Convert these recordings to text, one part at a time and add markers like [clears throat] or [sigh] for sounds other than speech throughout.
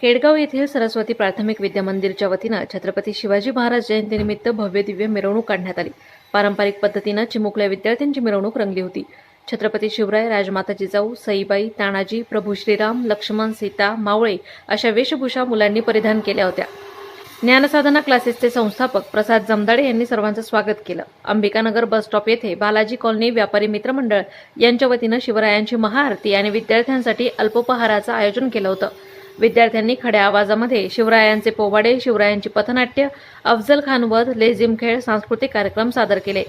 केडगाव येथील सरस्वती प्राथमिक विद्या मंदिरच्या वतीनं छत्रपती शिवाजी महाराज जयंतीनिमित्त भव्य दिव्य मिरवणूक काढण्यात आली. पारंपरिक पद्धतीनं चिमुकल्या विद्यार्थ्यांची मिरवणूक रंगली होती. छत्रपती शिवराय राजमाता जिजाऊ सईबाई तानाजी प्रभू श्रीराम लक्ष्मण सीता मावळे अशा वेशभूषा मुलांनी परिधान केल्या होत्या. ज्ञानसाधना क्लासेसचे संस्थापक प्रसाद जमदाडे यांनी सर्वांचं स्वागत केलं. अंबिकानगर बस स्टॉप येथे बालाजी कॉलनी व्यापारी मित्रमंडळ यांच्या वतीनं शिवरायांची महाआरती आणि विद्यार्थ्यांसाठी अल्पोपहाराचं आयोजन केलं होतं. विद्यार्थ्यांनी खड्या आवाजामध्ये शिवरायांचे पोवाडे शिवरायांची पथनाट्य अफजल खान वध लेझिम खेळ सांस्कृतिक कार्यक्रम सादर केले.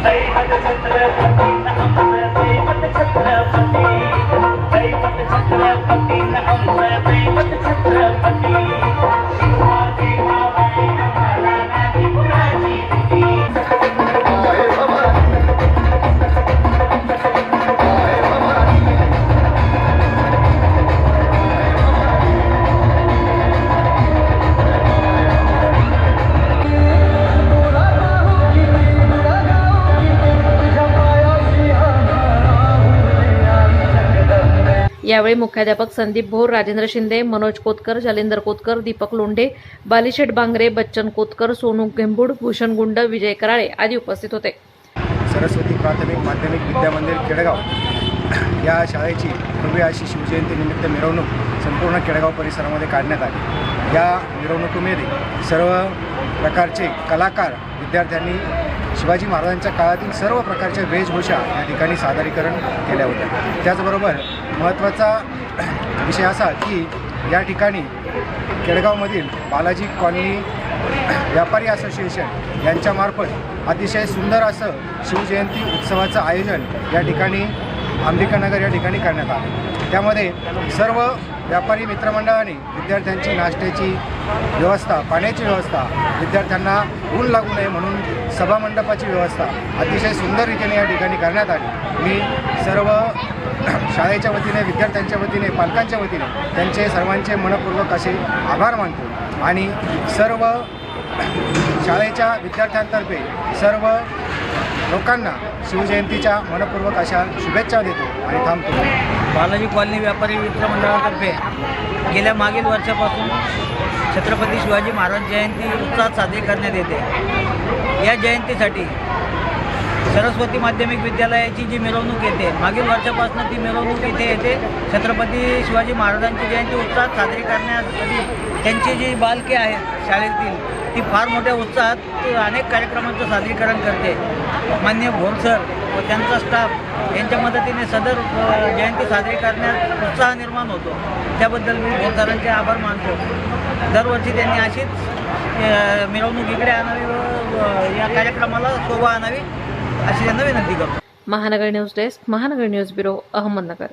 Thank you. यावेळी मुख्याध्यापक संदीप भोर राजेंद्र शिंदे मनोज कोतकर जालेंदर कोतकर दीपक लोंढे बालिशेठ बांगरे बच्चन कोतकर सोनू गेंबूड भूषण गुंड विजय कराळे आदी उपस्थित होते. सरस्वती प्राथमिक माध्यमिक विद्यामंदिर केडगाव या शाळेची भव्य अशी शिवजयंतीनिमित्त मिरवणूक संपूर्ण केडगाव परिसरामध्ये काढण्यात आली. या मिरवणुकीमध्ये सर्व प्रकारचे कलाकार विद्यार्थ्यांनी शिवाजी महाराजांच्या काळातील सर्व प्रकारच्या वेशभूषा या ठिकाणी सादरीकरण केल्या होत्या. त्याचबरोबर महत्त्वाचा विषय असा की या ठिकाणी केडगावमधील बालाजी कॉलनी व्यापारी असोसिएशन यांच्यामार्फत अतिशय सुंदर असं शिवजयंती उत्सवाचं आयोजन या ठिकाणी अंबिकानगर या ठिकाणी करण्यात आले. त्यामध्ये सर्व व्यापारी मित्रमंडळाने विद्यार्थ्यांची नाश्त्याची व्यवस्था पाण्याची व्यवस्था विद्यार्थ्यांना ऊन लागू नये म्हणून सभामंडपाची व्यवस्था अतिशय सुंदर रीतीने या ठिकाणी करण्यात आली. मी सर्व [clears throat] शाळेच्या वतीने विद्यार्थ्यांच्या वतीने पालकांच्या वतीने त्यांचे सर्वांचे मनपूर्वक असे आभार मानतो आणि सर्व [clears throat] शाळेच्या विद्यार्थ्यांतर्फे सर्व लोकांना शिवजयंतीच्या मनपूर्वक अशा शुभेच्छा देतो आणि थांबतो. बालाजी कॉलनी व्यापारी मित्र मंडळातर्फे गेल्या मागील वर्षापासून छत्रपती शिवाजी महाराज जयंती उत्साहात साजरी करण्यात येते. या जयंतीसाठी सरस्वती माध्यमिक विद्यालयाची जी मिरवणूक येते मागील वर्षापासून ती मिरवणूक इथे येते. छत्रपती शिवाजी महाराजांची जयंती उत्साहात साजरी करण्यासाठी त्यांची जी बालके आहेत शाळेतील ती फार मोठ्या उत्साहात अनेक कार्यक्रमांचं सादरीकरण करते. मान्य भोरसर व त्यांचा स्टाफ यांच्या मदतीने सदर जयंती साजरी करण्यात उत्साह निर्माण होतो. त्याबद्दल मी भोरसरांचे आभार मानतो. दरवर्षी त्यांनी अशीच मिरवणूक इकडे आणावी व व या कार्यक्रमाला शोभा आणावी अशी त्यांना विनंती करतो. Mahanagar news desk Mahanagar news bureau Ahmednagar.